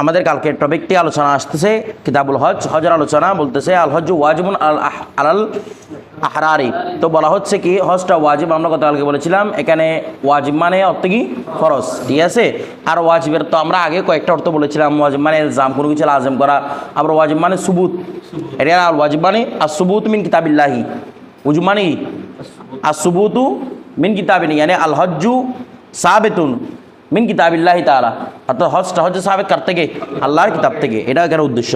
আমাদের কালকে টপিকটি আলোচনা আসতেছে, কিতাবুল হজ হজের আলোচনা বলতেছে, আল হজ ওয়াজিবুন আল আলাল আহরারি। তো বলা হচ্ছে কি, হজটা ওয়াজিব, আমরা গতকালকে বলেছিলাম, এখানে ওয়াজিব মানে অর্থ কি? ফরজ, ঠিক আছে? আর ওয়াজিবের তো আমরা আগে কয়েকটা অর্থ বলেছিলাম, ওয়াজিব মানে জাম কোনো কিছু আজম করা। আবার ওয়াজিব মানে সুবুত। এটা আর ওয়াজিব মানে আর সুবুত মিন কিতাবিল্লাহি। উজু মানে আর সুবুতু মিন কিতাবিনি মানে আল হজ্জু সাবেতুন। মিন কিতাবিল্লাহি তাআলা। অর্থাৎ হজটা হচ্ছে সাবেত কার থেকে, আল্লাহর কিতাব থেকে। এটা এখানে উদ্দেশ্য।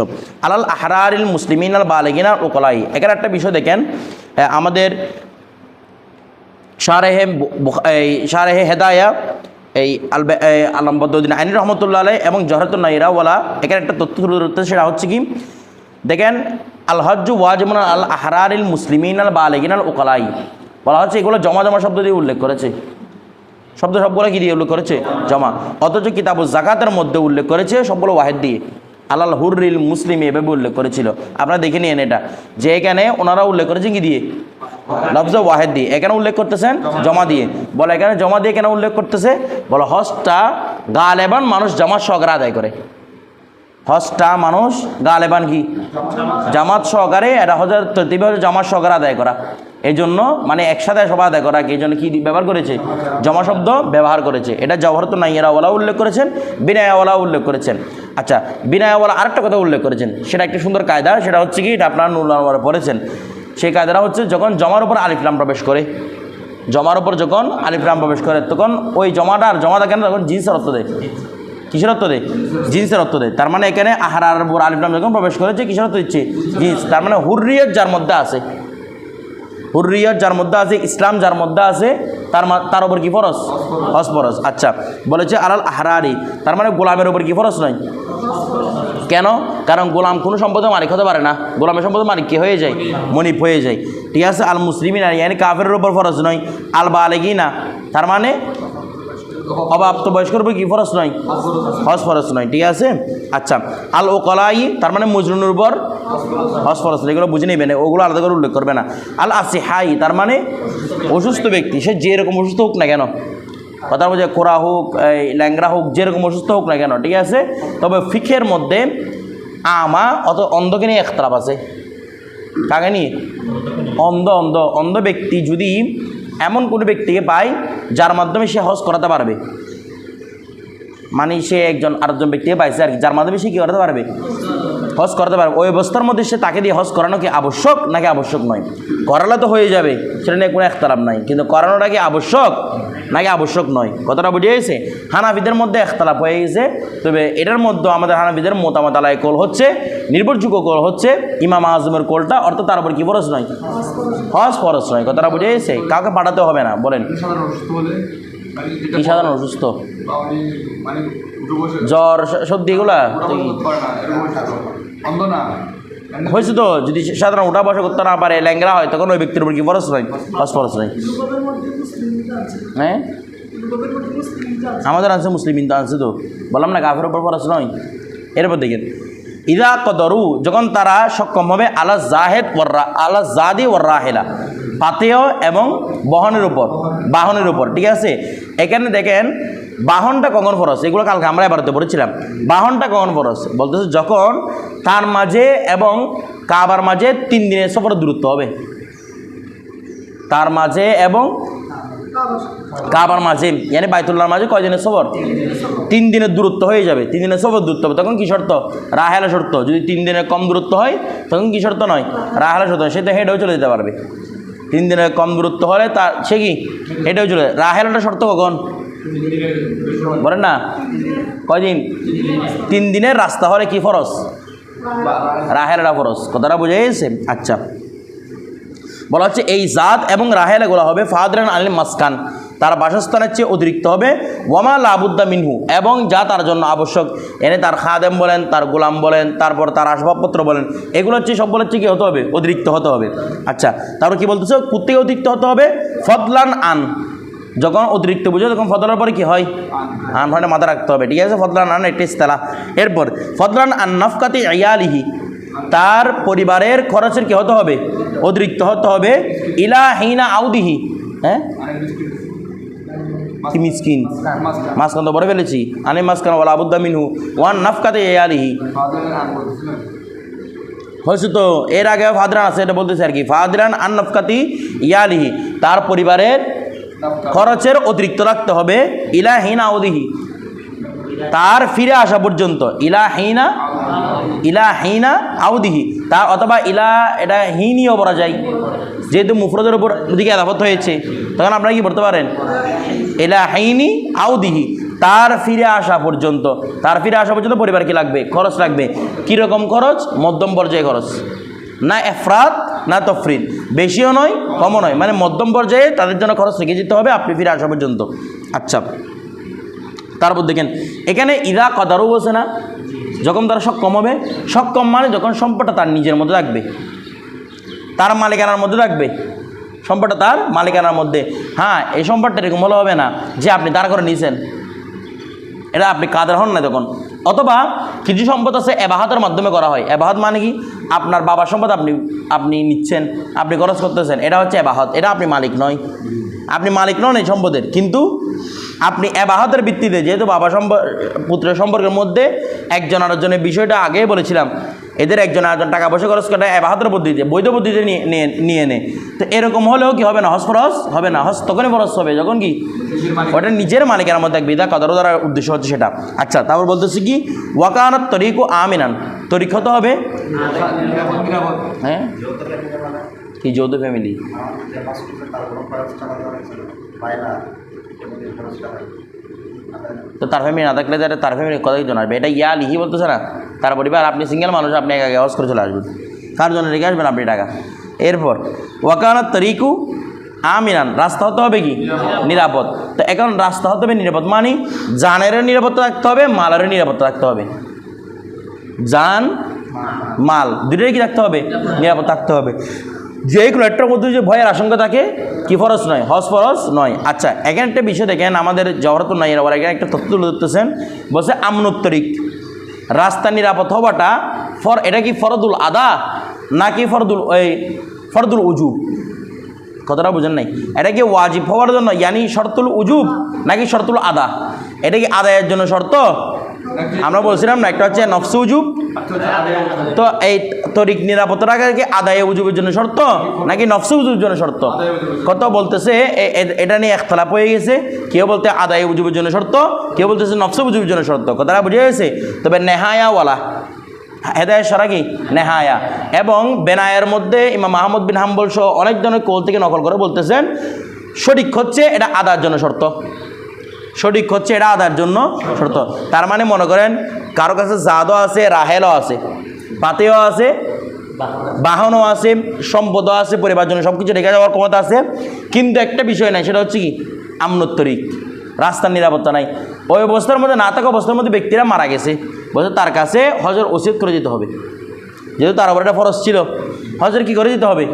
আলাল আহরারিল মুসলিমিন আল বালেগিনা ও কলাই এখানে একটা বিষয় দেখেন আমাদের এই শারেহে হেদায়া, এই আলবে এই আলম বদউদ্দিন আইনি রহমতুল্লাহ আলাই এবং জহরতুল নাইরাওয়ালা এখানে একটা তথ্য তুলে ধরতে সেটা হচ্ছে কি? দেখেন, আল হজ্জু ওয়াজিমুন আল আহরারিল মুসলিমিন আল বালেগিন আল ওকালাই বলা হচ্ছে এগুলো জমা জমা শব্দ দিয়ে উল্লেখ করেছে। শব্দ সবগুলো কি দিয়ে উল্লেখ করেছে? জমা। অথচ কিতাব জাকাতের মধ্যে উল্লেখ করেছে সবগুলো ওয়াহেদ দিয়ে। আলাল হুররিল মুসলিম এভাবে উল্লেখ করেছিল। আপনারা দেখে নিন এটা। যে এখানে ওনারা উল্লেখ করেছেন কি দিয়ে? লফজ ওয়াহেদ দিয়ে। এখানে উল্লেখ করতেছেন জমা দিয়ে। বলে এখানে জমা দিয়ে কেন উল্লেখ করতেছে? বলে হজটা গালেবান মানুষ জমা সগরা আদায় করে। হজটা মানুষ গালেবান কি জামাত সহকারে এটা হজের হচ্ছে জামাত সহকারে আদায় করা। এই জন্য মানে একসাথে সবাই আদায় করা এই জন্য কি ব্যবহার করেছে? জমা শব্দ ব্যবহার করেছে। এটা জওহরত নাইয়ারাওয়ালা উল্লেখ করেছেন বিনায়াওয়ালা উল্লেখ করেছেন। আচ্ছা বিনায়াওয়ালা আরেকটা কথা উল্লেখ করেছেন। সেটা একটা সুন্দর কায়দা, সেটা হচ্ছে কি, এটা আপনারা নুর আনোয়ারে পড়েছেন। সেই কায়দাটা হচ্ছে যখন জমার উপর আলিফলাম প্রবেশ করে, জমার উপর যখন আলিফলাম প্রবেশ করে, তখন ওই জমাটা আর জমা থাকে না, তখন জিন্সের অর্থ দেয় কিসের অর্থ দেয়? জিন্সের অর্থ দেয়। তার মানে এখানে আহারার উপর আলিফলাম যখন প্রবেশ করেছে কিসের অর্থ দিচ্ছে? জিন্স। তার মানে হুররিয়ত যার মধ্যে আছে। হুররিয়ত যার মধ্যে আছে, ইসলাম যার মধ্যে আছে, তার তার ওপর কি ফরস হস ফরস আচ্ছা বলেছে আলাল আহরারি। তার মানে গোলামের ওপর কি ফরস নয়? কেন? কারণ গোলাম কোনো সম্পদের মালিক হতে পারে না। গোলামের সম্পদের মালিক কি? হয়ে যায়। মনিপ হয়ে যায়। ঠিক আছে, আল মুসলিমিন, ইয়ানি কাফের ওপর ফরজ নয়। আল বালেগি না তার মানে অবাপ্ত বয়স্কর উপর কি ফরস নয়? হজ ফরস নয়, ঠিক আছে? আচ্ছা আল ও কলাই তার মানে মজরুনুর উপর হজ ফরজ নয়, এগুলো বুঝে নেবেন, ওগুলো আলাদা করে উল্লেখ করবে না। আল আসি হাই তার মানে অসুস্থ ব্যক্তি, সে যেরকম অসুস্থ হোক না কেন কথা বলছে কোরা হোক, এই ল্যাংরা হোক যেরকম অসুস্থ হোক না কেন, ঠিক আছে? তবে ফিখের মধ্যে আমা, অত অন্ধকে নিয়ে একতলাপ আছে। কাকে নিয়ে? অন্ধ অন্ধ অন্ধ ব্যক্তি যদি এমন কোনো ব্যক্তিকে পাই যার মাধ্যমে সে হজ করাতে পারবে। মানে সে একজন আরেকজন ব্যক্তিকে পাইছে আর কি, যার মাধ্যমে সে কী করাতে পারবে? হজ করাতে পারবে। ওই অবস্থার মধ্যে সে তাকে দিয়ে হজ করানো কি আবশ্যক নাকি আবশ্যক নয়? করালে তো হয়ে যাবে, সেটা নিয়ে কোনো একতারাম নাই। কিন্তু করানোটা কি আবশ্যক নাকি আবশ্যক নয়? কথাটা বুঝে গেছে? হানাফিদের মধ্যে একতলাপ হয়ে গেছে। তবে এটার মধ্যে আমাদের হানাফিদের মতামত আলায় কোল হচ্ছে, নির্ভরযোগ্য কোল হচ্ছে ইমাম আজমের কোলটা, অর্থাৎ তার উপর কি ফরজ নয়? হজ ফরজ নয়, কথাটা বুঝে গেছে? কাউকে পাঠাতে হবে না, বলেন। কি সাধারণ অসুস্থ? জ্বর, সর্দি, এগুলা? হয়েছে তো, যদি সাধারণ উঠা বসা করতে না পারে ল্যাংরা হয়, তখন ওই ব্যক্তির উপর কি ফরস নাই? ফস ফরস নাই। হ্যাঁ? আমাদের আছে মুসলিম ইন্দা আছে তো। বললাম না কাফের উপর ফরস নয় এরপর দেখেন। ইদা কদরু, যখন তারা সক্ষম হবে, আলা জাহেদ ওর্রা আলা জাদি ওর রাহেলা। পাতেয় এবং বহনের উপর, বাহনের উপর, ঠিক আছে? এখানে দেখেন, বাহনটা কখন ফরস এগুলো কালকে আমরা এবারতে পড়েছিলাম। বাহনটা কখন ফরস বলতেছে যখন তার মাঝে এবং কাবার মাঝে তিন দিনের সফর দূরত্ব হবে। তার মাঝে এবং কাবার মাঝে মানে বাইতুল্লাহর মাঝে কয়দিনের সফর? তিন দিনের দূরত্ব হয়ে যাবে। তিন দিনের সফর দূরত্ব হবে। তখন কি শর্ত? রাহেলা শর্ত। যদি তিন দিনের কম দূরত্ব হয়, তখন কি শর্ত নয়? রাহেলা শর্ত। সে তো হেঁটেও চলে যেতে পারবে। তিন দিনের কম দূরত্ব হলে তা, সে কি? এটাও চলে রাহেলাটা শর্ত কখন বলেন না। কয়দিন? তিন দিনের রাস্তা হলে কি ফরস রাহেলটা ফরস কথাটা বোঝা গেছে? আচ্ছা। বলা হচ্ছে, এই জাত এবং রাহেলাগুলো হবে ফাদরান আলী মাসকান। তার বাসস্থানের চেয়ে অতিরিক্ত হবে। ওয়ামা লাবুদ্দা মিনহু, এবং যা তার জন্য আবশ্যক। এনে তার খাদেম বলেন, তার গোলাম বলেন, তারপর তার আসবাবপত্র বলেন। এগুলো হচ্ছে সব বলেছে কি হতে হবে? অতিরিক্ত হতে হবে। আচ্ছা তারপর কি বলতেছে? কোথেকে অতিরিক্ত হতে হবে? ফদলান আন। যখন অতিরিক্ত বুঝো, তখন ফদলার পরে কি হয়? আন হয় মাথা রাখতে হবে। ঠিক আছে, ফদলান আন একটা ইস্তেলা। এরপর, ফদলান আন নফকাতি আয়ালিহি তার পরিবারের খরচের কি হতে হবে? অতিরিক্ত হতে হবে। ইলা হিনা আউদিহি। হ্যাঁ? কি মিসকিন? মাঝখানে। মাঝখান তো বড় ফেলেছি। আনে মাঝখান ওলা আবুদ্দা মিনহু ওয়ান নাফকাতে এ আলিহি। বলতেছিলেন হয়েছে তো এর আগে ফাদরান আছে এটা বলতেছে আর কি। ফাদরান আন নফকাতি ইয়ালিহি তার পরিবারের খরচের অতিরিক্ত রাখতে হবে ইলা ইলাহিনা ওদিহি তার ফিরে আসা পর্যন্ত ইলাহিনা ইলাহিনা আউদিহি। তা অথবা ইলা এটা হিনিও বলা যায়। যেহেতু মুফরদের উপর দিকে আদাফত হয়েছে তখন আপনারা কি বলতে পারেন? ইলাহিনি আউদিহি। তার ফিরে আসা পর্যন্ত, তার ফিরে আসা পর্যন্ত পরিবার কি লাগবে? খরচ লাগবে। কীরকম খরচ? মধ্যম পর্যায়ে খরচ। না এফরাত, না তফরিদ বেশিও নয়, কমও নয়। মানে মধ্যম পর্যায়ে তাদের জন্য খরচ রেখে যেতে হবে আপনি ফিরে আসা পর্যন্ত। আচ্ছা। তারপর দেখেন, এখানে ইদা কদারও বসে না? যখন তারা সক্ষম হবে সক্ষম মানে যখন সম্পদটা তার নিজের মধ্যে রাখবে তার মালিকানার মধ্যে থাকবে। সম্পদটা তার মালিকানার মধ্যে। হ্যাঁ এই সম্পদটা এরকম হলে হবে না যে আপনি তার করে নিয়েছেন। এটা আপনি কাদের হন না তখন। অথবা কিছু সম্পদ আছে এবাহাতের মাধ্যমে করা হয়। এবাহাত মানে কি? আপনার বাবার সম্পদ আপনি আপনি নিচ্ছেন, আপনি খরচ করতেছেন। এটা হচ্ছে এবাহাত। এটা আপনি মালিক নয়। আপনি মালিক নন এই সম্পদের। কিন্তু আপনি এবাহাতের ভিত্তিতে যেহেতু বাবা সম্প পুত্রের সম্পর্কের মধ্যে একজন আরেকজনের বিষয়টা আগেই বলেছিলাম এদের একজন আরেকজন টাকা পয়সা খরচ করে এবাহাতের পদ্ধতিতে বৈধ পদ্ধতিতে নিয়ে নিয়ে নে। তো এরকম হলেও কি হবে না? হস খরচ হবে না? হস তখনই খরচ হবে, যখন কি? ওটা নিজের মালিকের মধ্যে এক বিধা কদারও দ্বারা উদ্দেশ্য হচ্ছে সেটা। আচ্ছা তারপর বলতেছি কি? ওয়াকানত তরিকু আমিনান। তরিক হতে হবে? হ্যাঁ? কি, যৌথ ফ্যামিলি তো তার ফ্যামিলি না থাকলে তার ফ্যামিলি কথা জন আসবে এটা ইয়া লিখি বলতেছে না তার পরিবার আপনি সিঙ্গেল মানুষ আপনি একা হজ করে চলে আসবেন। কার জন্য রেখে আসবেন আপনি টাকা? এরপর ওয়াকানত তরিকু আমিনান রাস্তা হতে হবে কি? নিরাপদ। তো এখন রাস্তা হতে হবে নিরাপদ মানে জানেরও নিরাপত্তা রাখতে হবে মালেরও নিরাপত্তা রাখতে হবে। জান মাল। দুটোই কি রাখতে হবে? নিরাপদ থাকতে হবে। যে কোনো একটার মধ্যে যে ভয়ের আশঙ্কা থাকে, কি ফরজ নয়, হজ ফরজ নয়। আচ্ছা এখানে একটা বিষয় দেখেন, আমাদের জহরতুল নাই আবার এখানে একটা তথ্য তুলে ধরতেছেন, বলছে আমনোত্তরিক। রাস্তা নিরাপদ হওয়াটা ফর, এটা কি ফরদুল আদা নাকি ফরদুল ওই ফরদুল উজুব কথাটা বোঝেন নাই। এটা কি ওয়াজিব হওয়ার জন্য, ইয়ানি শর্তুল উজুব নাকি শর্তুল আদা? এটা কি আদায়ের জন্য শর্ত? আমরা বলছিলাম না, একটা হচ্ছে নফসে উজুব। তো এই তরিক নিরাপত্তা কি আদায় উজুবের জন্য শর্ত, নাকি নফসে উজুবের জন্য শর্ত? কত বলতেছে এটা নিয়ে একতলাপ হয়ে গেছে। কেউ বলতে আদায় উজুবের জন্য শর্ত, কেউ বলতেছে নফসে উজুবের জন্য শর্ত, কথাটা বুঝে গেছে? তবে নেহায়াওয়ালা হেদায় সারা কি? নেহায়া। এবং বেনায়ের মধ্যে ইমাম মাহমুদ বিন হাম্বল সহ অনেক ধরনের কোল থেকে নকল করে বলতেছেন, সঠিক হচ্ছে এটা আদার জন্য শর্ত। সঠিক হচ্ছে এটা আদার জন্য শর্ত। তার মানে মনে করেন, কারও কাছে জাদও আছে, রাহেলও আছে, পাতেও আছে, বাহনও আছে, সম্পদও আছে পরিবার জন্য সব কিছু রেখে যাওয়ার ক্ষমতা আছে। কিন্তু একটা বিষয় নাই, সেটা হচ্ছে কি? আমনোত্তরিক রাস্তার নিরাপত্তা নাই। ওই অবস্থার মধ্যে না থাকা অবস্থার মধ্যে ব্যক্তিরা মারা গেছে। বলছে তার কাছে হজর ওসিদ করে যেতে হবে। যেহেতু তার উপর একটা ফরজ ছিল। হজের কি করে দিতে হবে?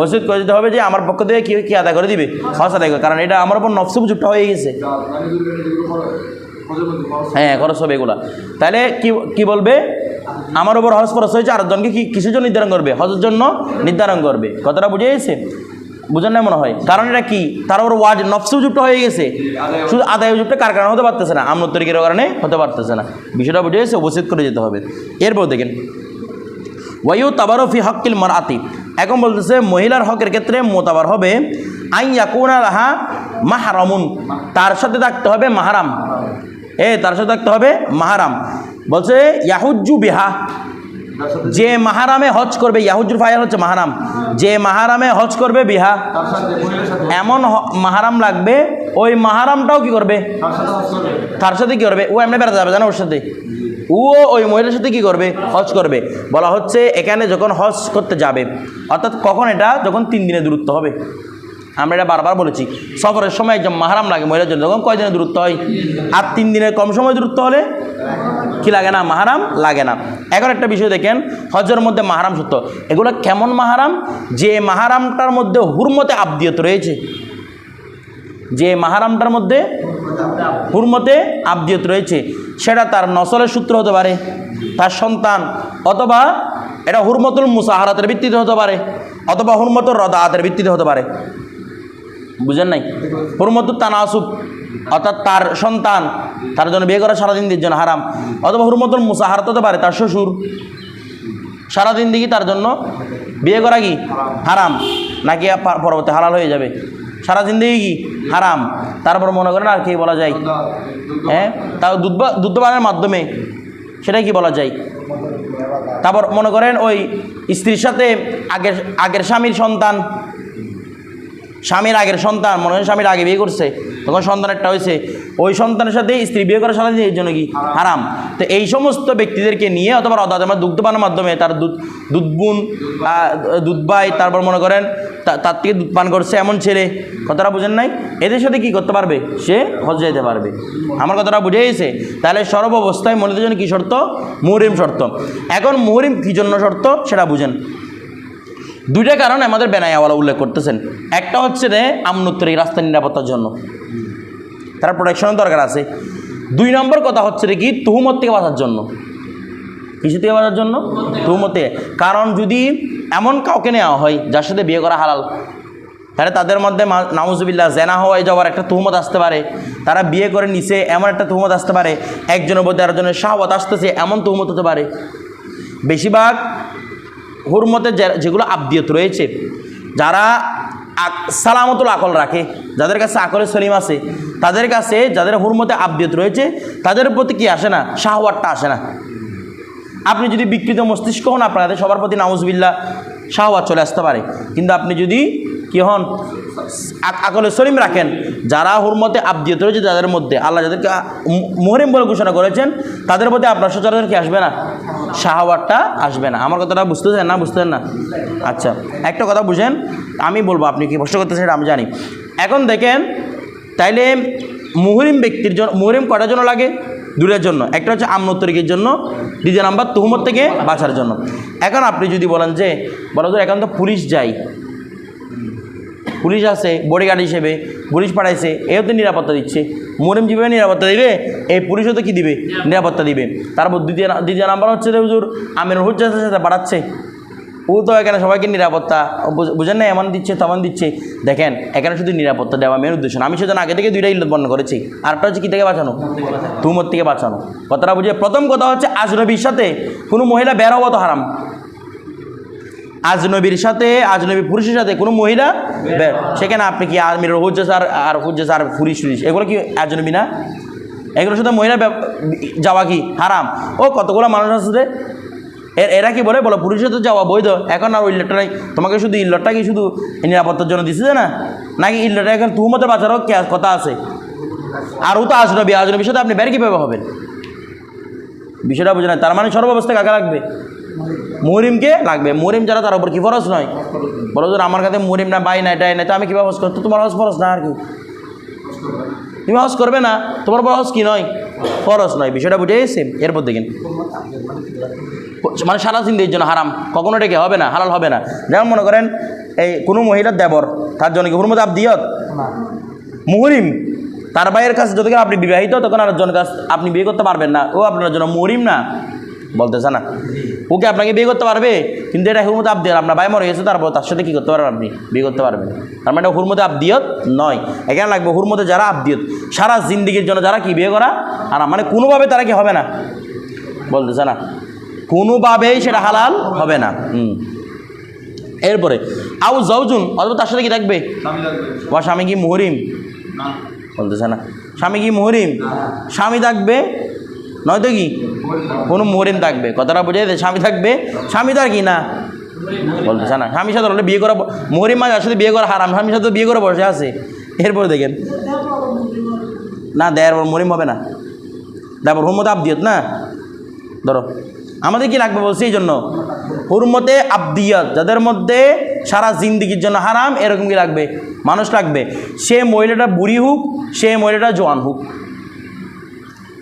ওসিদ করে দিতে হবে যে আমার পক্ষ থেকে কি কি আদায় করে দিবে? হজ আদায় করে কারণ এটা আমার উপর নফসব যুক্ত হয়ে গেছে। হ্যাঁ খরচ হবে এগুলা। তাহলে কি কি বলবে? আমার উপর হজ খরচ হয়েছে, আরেকজনকে কি কিসের জন্য নির্ধারণ করবে? হজের জন্য নির্ধারণ করবে। কথাটা বুঝে গেছে? বুঝেন না মনে হয়? কারণ এটা কি? তার উপর ওয়াজ নফসে যুক্ত হয়ে গেছে। শুধু আদায় যুক্ত কার কারণে হতে পারতেছে না? আমনত তরিকের কারণে হতে পারতেছে না। বিষয়টা বুঝে গেছে, উপস্থিত করে যেতে হবে। এরপর দেখেন। ওয়াইউ তাবারও ফি হকিল মার আতি এখন বলতেছে, মহিলার হকের ক্ষেত্রে মোতাবার হবে আই ইয়াকুনা লাহা মাহারামুন। তার সাথে থাকতে হবে মাহারাম। এ, তার সাথে থাকতে হবে মাহারাম। বলছে, ইয়াহুজ্জু বিহা। যে মাহারামে হজ করবে ইয়াহুজুর ফায়াল হচ্ছে মাহারাম। যে মাহারামে হজ করবে বিহা। এমন মাহারাম লাগবে, ওই মাহারামটাও কি করবে। তার সাথে কি করবে? ও এমনি বেড়াতে যাবে, জানো ওর সাথে? ও ওই মহিলার সাথে কি করবে? হজ করবে। বলা হচ্ছে এখানে যখন হজ করতে যাবে, অর্থাৎ কখন এটা? যখন তিন দিনের দূরত্ব হবে। আমরা এটা বারবার বলেছি। সফরের সময় একজন মাহারাম লাগে মহিলার জন্য। যখন কয় দিনের দূরত্ব হয়? আর তিন দিনের কম সময় দূরত্ব হলে কি লাগে না? মাহারাম লাগে না। এখন একটা বিষয় দেখেন, হজের মধ্যে মাহারাম সত্য। এগুলো কেমন মাহারাম? যে মাহারামটার মধ্যে হুরমতে আবদিয়ত রয়েছে। যে মাহারামটার মধ্যে হুরমতে আবদিয়ত রয়েছে। সেটা তার নসলের সূত্র হতে পারে, তার সন্তান, অথবা এটা হুরমতুল মুসাহারাতের ভিত্তিতে হতে পারে, অথবা হুরমতুল রদাহাতের ভিত্তিতে হতে পারে। বুঝেন নাই? হুরমতুল তানাসুব, অর্থাৎ তার সন্তান, তার জন্য বিয়ে করা সারাদিন দির জন্য হারাম, অথবা হুরমতুল মুসাহারত হতে পারে, তার শ্বশুর, সারাদিন দিকে তার জন্য বিয়ে করা কি? হারাম। নাকি পরবর্তী হালাল হয়ে যাবে? সারা জিন্দিগি কি? হারাম। তারপর মনে করেন আর কি বলা যায়? হ্যাঁ? তাও দুধ দুধবানের মাধ্যমে সেটাই কি বলা যায়? তারপর মনে করেন ওই স্ত্রীর সাথে আগের আগের স্বামীর সন্তান, স্বামীর আগের সন্তান, মনে হয় স্বামীর আগে বিয়ে করছে, তখন সন্তান একটা হয়েছে। ওই সন্তানের সাথে স্ত্রী বিয়ে করা সারা এর জন্য কি? হারাম। তো এই সমস্ত ব্যক্তিদেরকে নিয়ে অথবা অদাতমা দুগ্ধপানের মাধ্যমে তার দুধ দুধ বোন দুধ ভাই তারপর মনে করেন তা- তার থেকে দুধ পান করছে এমন ছেলে। কথাটা বুঝেন নাই? এদের সাথে কি করতে পারবে? সে হজ যেতে পারবে। আমার কথাটা বুঝে গেছে? তাহলে সর্ব অবস্থায় মনিদের জন্য কী শর্ত? মুহরিম শর্ত। এখন মুহরিম কী জন্য শর্ত? সেটা বুঝেন। দুইটা কারণ আমাদের বেনায়াওয়ালা উল্লেখ করতেছেন। একটা হচ্ছে রে আমনুত্তর এই রাস্তার নিরাপত্তার জন্য। তার প্রোটেকশনের দরকার আছে। দুই নম্বর কথা হচ্ছে কি, তুহুমত থেকে বাঁচার জন্য। কিছু থেকে বাঁচার জন্য? তুহুমত কারণ যদি এমন কাউকে নেওয়া হয় যার সাথে বিয়ে করা হালাল, তাহলে তাদের মধ্যে নাউজুবিল্লাহ জেনা হওয়ায় যাওয়ার একটা তুহমত আসতে পারে। তারা বিয়ে করে নিচে এমন একটা তুহমত আসতে পারে। একজনের মধ্যে আরেকজনের শাহওয়াত আসতেছে, এমন তুহমত হতে পারে। বেশিরভাগ হুরমতে যেগুলো আবদিয়ত রয়েছে, যারা সালামতুল আকল রাখে। যাদের কাছে আকলে সলিম আছে, তাদের কাছে যাদের হুরমতে আবদিয়ত রয়েছে, তাদের প্রতি কি আসে না? শাহওয়ারটা আসে না। আপনি যদি বিকৃত মস্তিষ্ক হন, আপনাদের সবার প্রতি নাউজবিল্লা শাহওয়াত চলে আসতে পারে। কিন্তু আপনি যদি কি হন, আক- আকলে সলিম রাখেন, যারা হুরমতে আবদিয়ত রয়েছে যাদের মধ্যে, আল্লাহ যাদেরকে মোহরিম বলে ঘোষণা করেছেন, তাদের প্রতি আপনার সচরাচর কি আসবে না? শাহওয়াতটা আসবে না। আমার কথাটা বুঝতেছেন না? বুঝতেছেন না? আচ্ছা একটা কথা বুঝেন, আমি বলব, আপনি কি প্রশ্ন করতেছেন সেটা আমি জানি। এখন দেখেন, তাইলে মুহরিম ব্যক্তির জন্য মুহরিম কটার জন্য লাগে? দূরের জন্য। একটা হচ্ছে আমনতরিকের জন্য, দ্বিতীয় নাম্বার তুহমত থেকে বাঁচার জন্য। এখন আপনি যদি বলেন যে, বলো তো এখন তো পুলিশ যাই, পুলিশ আছে বডিগার্ড হিসেবে পুলিশ পাঠাইছে, এও তো নিরাপত্তা দিচ্ছে। মুহরিম যেভাবে নিরাপত্তা দিবে, এই পুলিশও তো কী দিবে? নিরাপত্তা দিবে। তারপর দ্বিতীয় দ্বিতীয় নাম্বার হচ্ছে হুজুর আমির হুজ্জাতের সাথে বাড়াচ্ছে ও তো এখানে সবাইকে নিরাপত্তা, বুঝ- বুঝেন না, এমন দিচ্ছে, তেমন দিচ্ছে। দেখেন, এখানে শুধু নিরাপত্তা দেওয়া মেন উদ্দেশ্য। আমি সেজন্য আগে থেকে দুইটা ইল্লত বর্ণ করেছি। আরেকটা হচ্ছে কী থেকে বাঁচানো? তুমর থেকে বাঁচানো। কথাটা বুঝে, প্রথম কথা হচ্ছে আজনবীর সাথে কোনো মহিলা বের হওয়া তো হারাম। আজনবীর সাথে, আজনবী পুরুষের সাথে কোনো মহিলা বের সেখানে আপনি কি আর্মির হুজ্জাস আর আর হুজ্জাস আর পুলিশ টুরিশ এগুলো কি আজনবী না? এগুলোর সাথে মহিলা যাওয়া কি হারাম? ও কতগুলো মানুষ আছে এরা কি বলে? বলো পুরুষের তো যাওয়া বৈধ। এখন আর ওই নাই। তোমাকে শুধু ইল্লটটা কি শুধু নিরাপত্তার জন্য দিছে না? নাকি ইল্লটটা এখন তুহমতে বাঁচারও কথা আছে? আর ও তো আজনবী আজনবীর সাথে আপনি বের কীভাবে হবেন? বিষয়টা বুঝে না তার মানে সর্বাবস্থা কাকা লাগবে মুহরিমকে লাগবে। মুহরিম যারা তার উপর কি ফরজ নয়? বলো যে আমার কাছে মুহরিম না বাই না, এটাই না তো আমি কীভাবে হজ করতো তোমার হজ ফরজ না আর কি? তুমি হজ করবে না? তোমার উপর হজ কি নয়? ফরজ নয়। বিষয়টা বুঝে গেছে? এরপর দেখেন। মানে সারা জিন্দির জন্য হারাম। কখনো ডেকে হবে না হালাল হবে না। যেমন মনে করেন এই কোনো মহিলার দেবর তার জন্য কি হুরমত আবদিয়ত মুহরিম তার ভাইয়ের কাছে যতক্ষণ আপনি বিবাহিত তখন আরেকজনের কাছে আপনি বিয়ে করতে পারবেন না। ও আপনার জন্য মুহরিম না। বলতেছে না। ওকে আপনাকে বিয়ে করতে পারবে? কিন্তু এটা হুরমত আবদিয়ত। আপনার ভাই মরে গেছে তারপর তার সাথে কী করতে পারবেন আপনি? বিয়ে করতে পারবেন। তার মানে এটা হুরমতে আবদিয়ত নয়। এখানে লাগবে হুরমতে যারা আবদিয়ত। সারা জিন্দিগির জন্য যারা কি বিয়ে করা? আর মানে কোনোভাবে তারা কি হবে না? বলতেছে না। কোনোভাবেই সেটা হালাল হবে না। হুম। এরপরে আউ জৌজুন অথবা তার সাথে কি থাকবে? বা স্বামী কি মুহরিম? বলতেছে না। স্বামী কি মুহরিম? স্বামী থাকবে? নয়তো কি? কোনো মুহরিম থাকবে। কথাটা বুঝে দে স্বামী থাকবে? স্বামী তার কি না? বলতেছে না। স্বামীর সাথে হলে বিয়ে করা মুহরিম মাঝে সাথে বিয়ে করা হারাম। স্বামীর সাথে বিয়ে করে বসে আছে। এরপরে দেখেন। না দেয়ার পর মুহরিম হবে না। তারপর হুরমত আবদিয়ত না? ধরো। আমাদের কি লাগবে বলছি? এই জন্য হুরমতে আবদিয়ত, যাদের মধ্যে সারা জিন্দিগির জন্য হারাম, এরকম কি লাগবে? মানুষ লাগবে। সে মহিলাটা বুড়ি হোক, সে মহিলাটা জোয়ান হোক।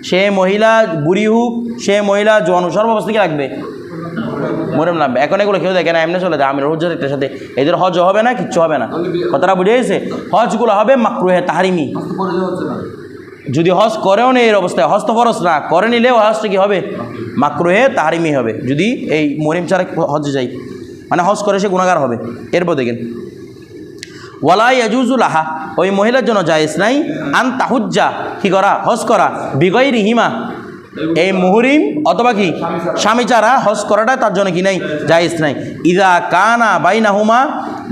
সে মহিলা বুড়ি হোক, সে মহিলা জোয়ান হোক সর্বাবস্থা কি লাগবে? মরেম লাগবে। এখন এগুলো কেউ দেখে না, এমনি চলে যায়। আমির হজ্জাতের সাথে এদের হজ হবে না, কিচ্ছু হবে না। কথাটা বুঝে গেছে? হজগুলো হবে মাকরুহে তাহারিমি। যদি হজ করেও নেই এর অবস্থায়, হজ তো ফরস না, করে নিলেও হজটা কি হবে? মাকরুহে তাহারিমি হবে। যদি এই মরিম ছাড়া হজে যাই মানে হজ করে সে গুণাগার হবে। এরপর দেখেন, ওয়ালা ইয়াজুজুল আহা ওই মহিলার জন্য জায়েজ নাই, আন তাহুজ্জা, কি করা? হজ করা। বিগৈ রিহিমা এই মুহরিম অথবা কি? স্বামী চারা হজ করাটা তার জন্য কি নাই? জায়েজ নাই। ইদা কানা বাইনা হুমা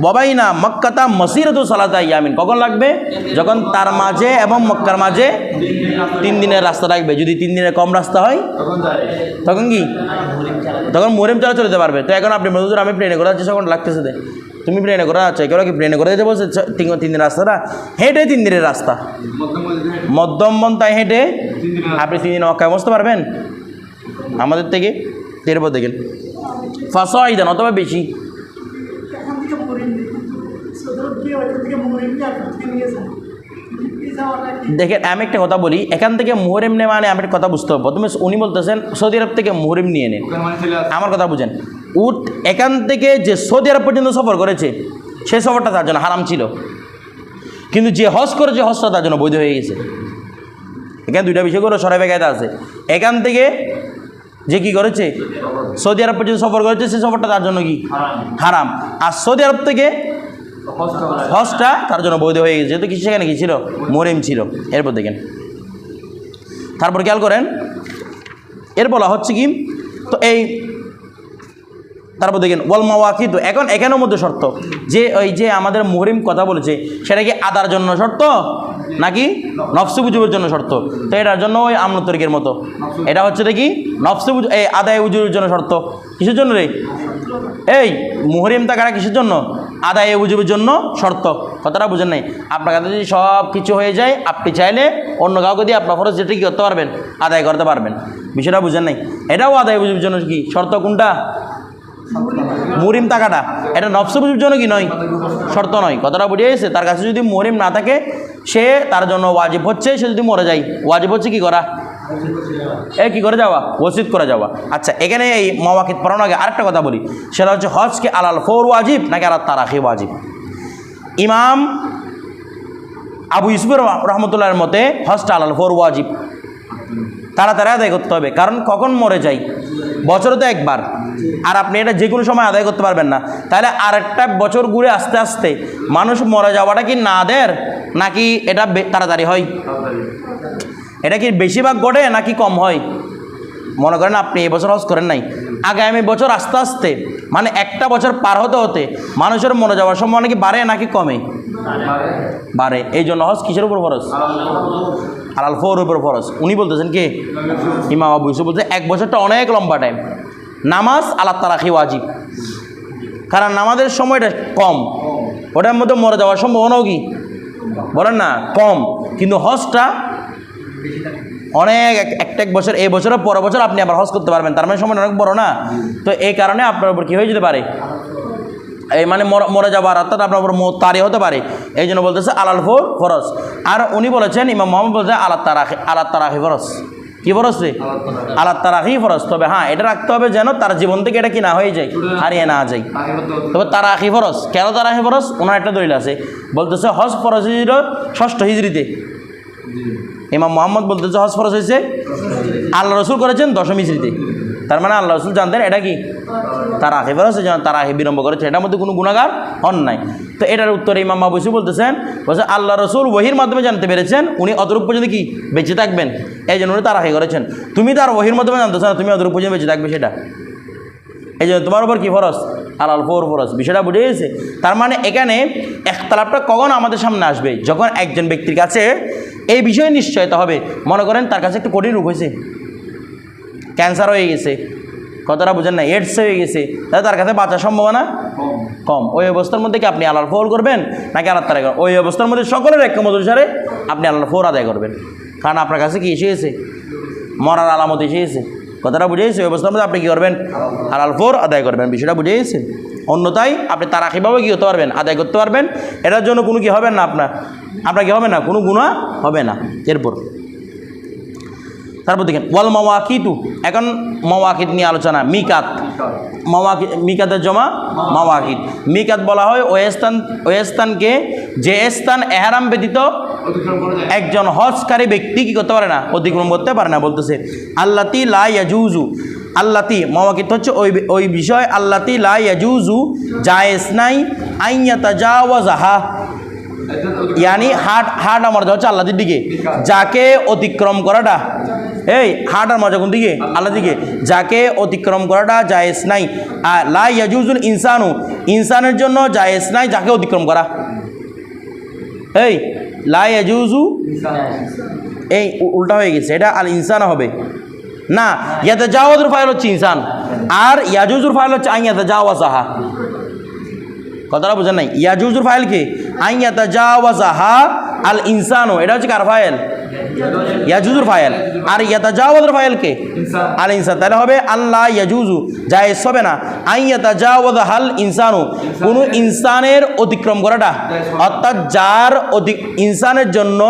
ববাইনা মক্কাতা মসিরতু সালাতা ইয়ামিন। কখন লাগবে? যখন তার মাঝে এবং মক্কার মাঝে তিন দিনের রাস্তা লাগবে যদি তিন দিনের কম রাস্তা হয়, তখন কি? তখন মোরেম চালা চলে যেতে পারবে। তো এখন আপনি মজুর আমি প্লেনে করে যাচ্ছি তখন লাগতেছে তুমি প্লেনে করে যাচ্ছ, কেউ কি প্লেনে করে যেতে বলছে? তিন তিন দিনের রাস্তাটা? হেঁটে তিন দিনের রাস্তা। মধ্যম মধ্যে মধ্যম তাই হেঁটে আপনি তিন দিন মক্কায় বসতে পারবেন? আমাদের থেকে এরপর দেখেন। ফাঁসা দেন অথবা বেশি এখান থেকে মরিন সদর গিয়ে ওইখান থেকে মরিন নিয়ে আপনার থেকে নিয়ে যান এই যাওয়াটা কি দেখেন আমি একটা কথা বলি এখান থেকে মুহরিম নে মানে আমি একটা কথা বুঝতে হবে প্রথমে উনি বলতেছেন সৌদি আরব থেকে মুহরিম নিয়ে নেন মানে আমার কথা বুঝেন। উট এখান থেকে যে সৌদি আরব পর্যন্ত সফর করেছে সে সফরটা তার জন্য হারাম ছিল। কিন্তু যে হজ করেছে হজটা তার জন্য বৈধ হয়ে গেছে। এখানে দুইটা বিষয় করে সরাই বেগায়তা আছে। এখান থেকে যে কি করেছে সৌদি আরব পর্যন্ত সফর করেছে সে সফরটা তার জন্য কি? হারাম। আর সৌদি আরব থেকে হস্ত হজটা তার জন্য বৈধ হয়ে গেছে? যেহেতু কি সেখানে কি ছিল? মরিম ছিল। এরপর দেখেন। তারপর খেয়াল করেন, এর বলা হচ্ছে কি? তো এই, তারপর দেখেন, ওয়াল মাওয়াকি তো এখন এখানের মধ্যে শর্ত। যে ওই যে আমাদের মুহরিম কথা বলেছে, সেটা কি আদার জন্য শর্ত? নাকি নফসে বুজুবের জন্য শর্ত? তো এটার জন্য ওই আমল তরিকের মতো। এটা হচ্ছে দেখি, নফসে বুজু এই আদায় উজুবের জন্য শর্ত। কিসের জন্য রে? এই, মুহরিম তাকারা কিসের জন্য? আদায় উজুবের জন্য শর্ত। কথাটা বুঝেন নাই। আপনার কাছে যদি সব কিছু হয়ে যায়, আপনি চাইলে অন্য কাউকে দিয়ে আপনার খরচ যেটা কি করতে পারবেন, আদায় করতে পারবেন। বিষয়টা বুঝেন নাই। এটাও আদায় উজুবের জন্য কি? শর্ত কোনটা? মরিম টাকাটা এটা নফসে বুঝির জন্য কি নয়? শর্ত নয়। কথাটা বুঝে গেছে? তার কাছে যদি মরিম না থাকে, সে তার জন্য ওয়াজিব হচ্ছে, সে যদি মরে যায়, ওয়াজিব হচ্ছে কি করা? এ কি করে যাওয়া? ওসিদ করে যাওয়া। আচ্ছা এখানে এই মাওয়াকিদ পড়ানোর আগে আরেকটা কথা বলি। সেটা হচ্ছে হজকে আলাল ফোর ওয়াজিব নাকি আলাল তারাখি ওয়াজিব? ইমাম আবু ইউসুফের রহমতুল্লাহর মতে হজটা আলাল ফোর ওয়াজিব। তাড়াতাড়ি আদায় করতে হবে, কারণ কখন মরে যাই বছরে তো একবার। আর আপনি এটা যে কোনো সময় আদায় করতে পারবেন না। তাহলে আরেকটা বছর ঘুরে আস্তে আস্তে মানুষ মরে যাওয়াটা কি না দের? নাকি এটা তাড়াতাড়ি হয়? এটা কি বেশিরভাগ ঘটে নাকি কম হয়? মনে করেন আপনি এবছর হজ করেন নাই। আগামী বছর আস্তে আস্তে মানে একটা বছর পার হতে হতে মানুষের মরে যাওয়ার সম্ভাবনা নাকি বাড়ে নাকি কমে? বাড়ে। এই জন্য হজ কিসের উপর খরচ হালাল ফোর উপর ফরজ। উনি বলতেছেন কি? ইমাম আবু ইউসুফ বলতে এক বছরটা অনেক লম্বা টাইম নামাজ আল্লাহ তারাখি ওয়াজিব। কারণ নামাজের সময়টা কম। ওটার মধ্যে মরে যাওয়ার সম্ভাবনাও কি? বলেন না, কম। কিন্তু হজটা অনেক এক- একটা এক বছর এই বছরের পর বছর আপনি আবার হজ করতে পারবেন। তার মানে সময় অনেক বড় না? তো এই কারণে আপনার উপর কী হয়ে যেতে পারে? এই মানে মর- যাওয়ার অর্থাৎ আপনার উপর তারি হতে পারে। এই জন্য বলতেছে আলাল ফোর ফরজ। আর উনি বলেছেন ইমাম মোহাম্মদ বলছে আলাদ তারাখি আলাদ তারাখি ফরজ। কি ফরজ রে? আলাদ তারাখি। ফরজ। তবে হ্যাঁ এটা রাখতে হবে যেন তার জীবন থেকে এটা কি না হয়ে যায় হারিয়ে না যায়। তবে তারা আখি ফরজ। কেন তারা আখি ফরজ? ওনার একটা দলিল আছে। বলতেছে হজ ফরস ষষ্ঠ হিজড়িতে ইমাম মোহাম্মদ বলতেছে হজ ফরজ হয়েছে, আল্লাহ রসুল করেছেন দশম হিজড়িতে তার মানে আল্লাহ রসুল জানতেন এটা কি? তারা আখি ফরজ যেন তারা আখি বিলম্ব করেছে, এটার মধ্যে কোনো গুণাগার হন নাই তো এটার উত্তরে ইমাম বাবুসি বলতেছেন, বলছে, আল্লাহ রসুল ওহির মাধ্যমে জানতে পেরেছেন, উনি অতরূপ পর্যন্ত কি? বেঁচে থাকবেন। এই জন্য উনি তারা আখি করেছেন। তুমি তার ওহির মাধ্যমে জানতেছো না, তুমি অতরূপ পর্যন্ত বেঁচে থাকবে সেটা। এই জন্য তোমার উপর কি ফরস আলাল ফোর ফরস বিষয়টা বুঝে গেছে? তার মানে এখানে একতলাপটা কখন আমাদের সামনে আসবে? যখন একজন ব্যক্তির কাছে এই বিষয়ে নিশ্চয়তা হবে। মনে করেন তার কাছে একটু কঠিন রোগ হয়েছে। ক্যান্সার হয়ে গেছে। কতটা বুঝেন না এডস হয়ে গেছে। তাহলে তার কাছে বাঁচার সম্ভাবনা কম। ওই অবস্থার মধ্যে কি আপনি আলাল ফোর করবেন? নাকি আলাল তারা ওই অবস্থার মধ্যে সকলের একমত অনুসারে আপনি আলাল ফোর আদায় করবেন? কারণ আপনার কাছে কি এসে গেছে মরার আলামত এসে গেছে কথাটা বুঝে গেছে? ওই অবস্থার মধ্যে আপনি কী করবেন? আলাল ফোর আদায় করবেন। বিষয়টা বুঝে গেছে। অন্যতাই আপনি তার আখিভাবে কী হতে পারবেন? আদায় করতে পারবেন। এটার জন্য কোনো কি হবে না আপনার? আপনার কি হবে না? কোনো গুণা হবে না। এরপর, তারপর দেখেন, ওয়াল মাওয়াকিতু। এখন মাওয়াকিত নিয়ে আলোচনা, মিকাত। মাওয়াকি, মিকাতের জমা মাওয়াকিত। মিকাত বলা হয় ওই ওয়েস্তানকে যে স্থান এহারাম ব্যতীত একজন হজকারী ব্যক্তি কি করতে পারে না? অতিক্রম করতে পারে না বলতেছে। আল্লাতি লা ইয়াজুজু আল্লাতি, মাওয়াকিত হচ্ছে ওই ওই বিষয়, আল্লাতি লা ইয়াজুজু জায়েজ নাই আইয়াতা জাওয়াজাহা ইয়ানি হাট হাট আমার হচ্ছে আল্লাহর দিকে যাকে অতিক্রম করাটা এই হাট আর মজা কোন দিকে আল্লাহ দিকে যাকে অতিক্রম করাটা জায়েজ নাই আর লা ইয়াজুজুল ইনসানু ইনসানের জন্য জায়েজ নাই যাকে অতিক্রম করা এই লা ইয়াজুজু এই উল্টা হয়ে গেছে এটা আল ইনসান হবে না ইয়াতে যাওয়াজুর ফাইল হচ্ছে ইনসান আর ইয়াজুজুর ফাইল হচ্ছে আই ইয়াতে যাওয়া সাহা কথাটা বুঝেন নাই ইয়াজুজুর ফাইল কি আই ইয়াতে যাওয়া সাহা আল ইনসানও এটা হচ্ছে কার ফাইল? ইয়াজুজুর ফাইল। আর ইয়াতা যাওয়াজুর ফাইল কে? আল ইনসান। তাহলে হবে আল্লাহ ইয়াজুজু, জায়েজ হবে না। আই ইয়াতা যাওয়াজ হাল ইনসানু, কোনো ইনসানের অতিক্রম করাটা। অর্থাৎ যার অতি, ইনসানের জন্য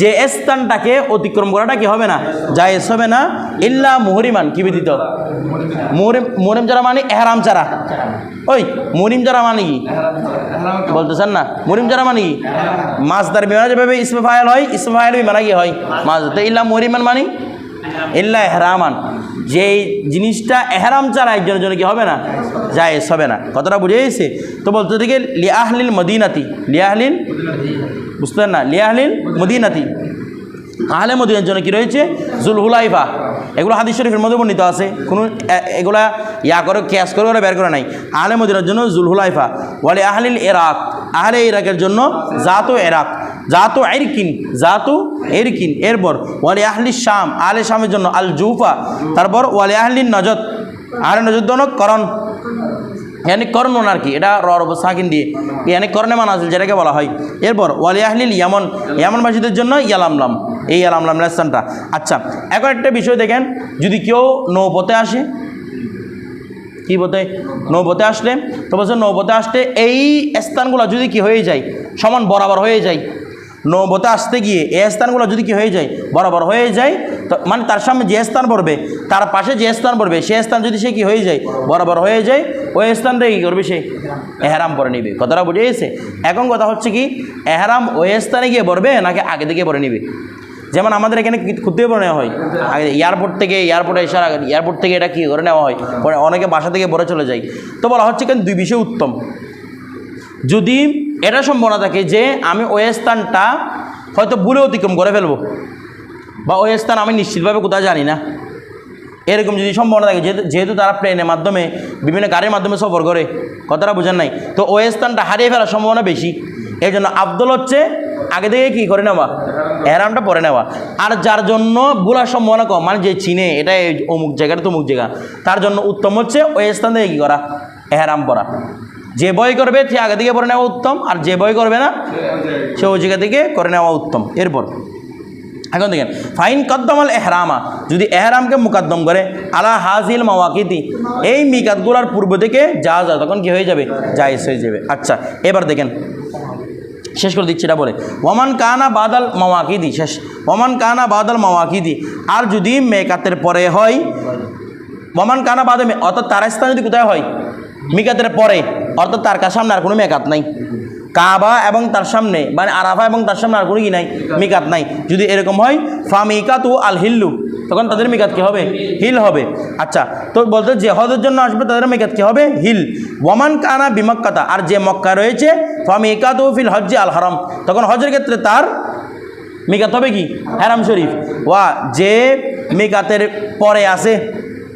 যে স্থানটাকে অতিক্রম করাটা কি হবে না? জায়েজ হবে না। ইল্লা মুহরিমান, কি বিদিত? মুহরিম মুহরিম যারা মানে এহরাম চারা ওই, মরিম যারা মানে কি? বলতেছেন না। মরিম যারা মানে কি? মাছদার বিমানা যেভাবে ইসমে ফায়াল হয়, ইসমে ফায়াল বিমানা কি হয়? মাছ। তো ইল্লা মরিমান মানে? ইল্লা এহরামান যে জিনিসটা এহরাম ছাড়া একজনের জন্য কি হবে না? জায়েজ হবে না। কতটা বুঝে গেছে? তো বলতে থেকে লিয়াহলিল মদিনাতি। লিয়াহলিল বুঝতেন না? লিয়াহলিল মদিনাতি। আহলে মদিনার জন্য কি রয়েছে? জুলহুলাইফা। এগুলো হাদিস শরীফের মধ্যে বর্ণিত আছে। কোনো এগুলা ইয়া করে ক্যাশ করে, ওরা বের করে নাই। আহলে মদিনার জন্য জুলহুলাইফা। ওয়ালে আহলিল এরাক আহলে ইরাকের জন্য জাতো এরাক জাতো এরকিন জাতো এরকিন এরপর ওয়ালে আহলি শাম। আহলে শামের জন্য আল জুফা। তারপর ওয়ালে আহলিন নজত। আহলে নজর জন্য করণ। ইয়ানি করণ আর কি? এটা রব সাকিন দিয়ে। ইয়ানি করণে মানাজিল, যেটাকে বলা হয়। এরপর, ওয়ালি আহলিল ইয়ামন। ইয়ামনবাসীদের জন্য ইয়ালামলাম। এই ইয়ালামলাম স্থানটা আচ্ছা এখন একটা বিষয় দেখেন। যদি কেউ নৌপথে আসে, কি পথে? নৌপথে আসলে, তো বলছে নৌপথে আসলে এই স্থানগুলো যদি কি হয়ে যায়, সমান বরাবর হয়ে যায় নৌপথে আসতে গিয়ে এ স্থানগুলো যদি কি হয়ে যায়, বরাবর হয়ে যায়, তো মানে তার সামনে যে স্থান পড়বে, তার পাশে যে স্থান পড়বে, সে স্থান যদি সে কি হয়ে যায়, বরাবর হয়ে যায় ওই স্থানটা কী করবে সে? এহারাম পরে নিবে। কথাটা বুঝে গেছে? এখন কথা হচ্ছে কি, এহারাম ওই স্থানে গিয়ে পড়বে নাকি আগে থেকে পরে নিবে? যেমন আমাদের এখানে খুঁজতে পরে নেওয়া হয়। আগে এয়ারপোর্ট থেকে এয়ারপোর্টে আসার আগে এয়ারপোর্ট থেকে এটা কী করে নেওয়া হয়? পরে অনেকে বাসা থেকে পরে চলে যায়। তো বলা হচ্ছে কেন দুই বিষয় উত্তম। যদি এটা সম্ভাবনা থাকে যে আমি ওই স্থানটা হয়তো ভুলে অতিক্রম করে ফেলব। বা ওই স্থান আমি নিশ্চিতভাবে কোথাও জানি না। এরকম যদি সম্ভাবনা থাকে, যেহেতু তারা প্লেনের মাধ্যমে, বিভিন্ন গাড়ির মাধ্যমে সফর করে, কথাটা বোঝেন নাই। তো ওই স্থানটা হারিয়ে ফেলার সম্ভাবনা বেশি। এই জন্য আব্দুল হচ্ছে, আগে থেকে কী করে নেওয়া? এহরামটা পরে নেওয়া। আর যার জন্য ভুলার সম্ভাবনা কম মানে যে চিনে এটা অমুক জায়গাটা তো অমুক জায়গা। তার জন্য উত্তম হচ্ছে ওই স্থান থেকে কী করা? এহরাম পরা। যে বই করবে, সে আগে থেকে পরে নেওয়া উত্তম, আর যে বই করবে না, সে ওই জায়গা থেকে করে নেওয়া উত্তম। এরপর, এখন দেখেন, ফাইন কদ্দম কদ্দমাল এহরামা, যদি এহরামকে মুকদ্দম করে, আলা হাজিল মাওয়াকিতি এই মিকাতগুলার পূর্ব থেকে যা যা, তখন কি হয়ে যাবে? জায়েজ হয়ে যাবে। আচ্ছা এবার দেখেন, শেষ করে দিচ্ছি, এটা বলে ওমান কানা বাদাল মাওয়াকিদি, শেষ ওমান কানা বাদাল মাওয়াকিদি, আর যদি মেকাতের পরে হয় ওমান কানা বাদে অর্থাৎ তার স্থান যদি কোথায় হয়, মিকাতের পরে অর্থাৎ তার সামনে আর কোনো মেকাত নাই। কাবা এবং তার সামনে মানে আরাফা এবং তার সামনে আর কোনো কি নাই মিকাত নাই। যদি এরকম হয় ফা মিকাতু আল হিল্লু তখন তাদের মিকাত কী হবে? হিল হবে। আচ্ছা তো বলতে যে হজের জন্য আসবে, তাদের মিকাত কি হবে? হিল। ওয়ামান কানা বিমক্কাতা, আর যে মক্কা রয়েছে ফা মিকাতু ফিল হজ্জে আল হারাম তখন হজের ক্ষেত্রে তার মিকাত হবে কি? হারাম শরীফ। ওয়া, যে মিকাতের পরে আছে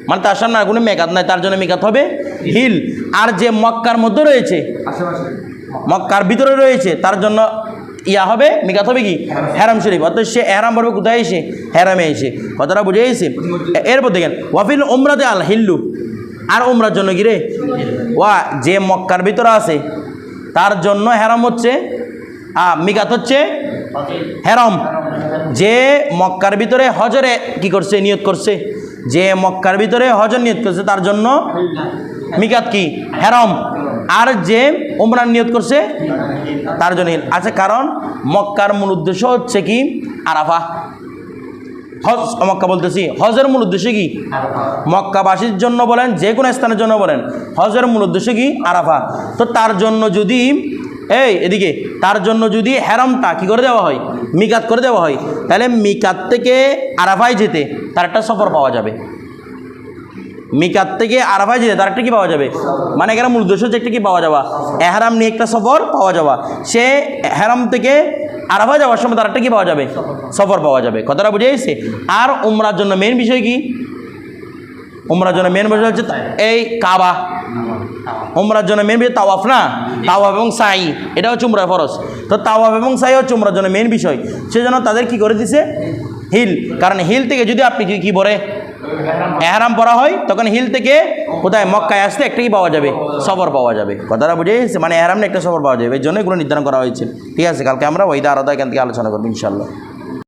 মানে তার সামনে আর কোনো মেকাত নাই, তার জন্য মেকাত হবে হিল আর যে মক্কার মধ্যে রয়েছে মক্কার ভিতরে রয়েছে তার জন্য ইয়া হবে মিকাত হবে কি? হ্যারাম শরীফ। অর্থাৎ সে হ্যারাম পড়বে কোথায় এসে? হ্যারামে এসে। কথাটা বুঝে এসে এরপর দেখেন ওয়াফিল ওমরাতে আল হিল্লু। আর ওমরার জন্য কি রে? ওয়া যে মক্কার ভিতরে আছে তার জন্য হ্যারাম হচ্ছে আ মিকাত হচ্ছে হ্যারম যে মক্কার ভিতরে হজরে কি করছে নিয়ত করছে? যে মক্কার ভিতরে হজর নিয়ত করছে তার জন্য মিকাত কি? হেরম। আর যে উমরান নিয়ত করছে, তার জন্য। আচ্ছা কারণ, মক্কার মূল উদ্দেশ্য হচ্ছে কি? আরাফা। হজ, মক্কা বলতেছি। হজের মূল উদ্দেশ্য কি? মক্কাবাসীর জন্য বলেন, যে কোনো স্থানের জন্য বলেন, হজের মূল উদ্দেশ্য কি? আরাফা। তো তার জন্য যদি, এই এদিকে, তার জন্য যদি হ্যারামটা কি করে দেওয়া হয়? মিকাত করে দেওয়া হয়। তাহলে মিকাত থেকে আরাফায় যেতে তার একটা সফর পাওয়া যাবে। মিকাত থেকে আরাফায় যেতে, তার একটা কি পাওয়া যাবে? মানে এখানে মূল উদ্দেশ্য হচ্ছে একটা কি পাওয়া যাওয়া? এহারাম নিয়ে একটা সফর পাওয়া যাওয়া। সে এহারাম থেকে আরাফা যাওয়ার সময় তার একটা কি পাওয়া যাবে? সফর পাওয়া যাবে। কথাটা বুঝে এসেছে? আর উমরার জন্য মেন বিষয় কি? উমরার জন্য মেন বিষয় হচ্ছে এই কাবা। উমরার জন্য মেন বিষয় তাওয়াফ না? তাওয়াফ এবং সাই। এটা হচ্ছে উমরা ফরস তো তাওয়াফ এবং সাই হচ্ছে উমরার জন্য মেন বিষয়। সেজন্য তাদের কি করে দিছে? হিল। কারণ হিল থেকে যদি আপনি কি কি বলে এহারাম পরা হয়, তখন হিল থেকে কোথায়? মক্কায় আসতে একটাই পাওয়া যাবে? সফর পাওয়া যাবে। কথাটা বুঝে মানে এহারাম একটা সফর পাওয়া যাবে। এই জন্য এগুলো নির্ধারণ করা হয়েছে। ঠিক আছে, কালকে আমরা ওইদা আলাদা এখান থেকে আলোচনা করব ইনশাল্লাহ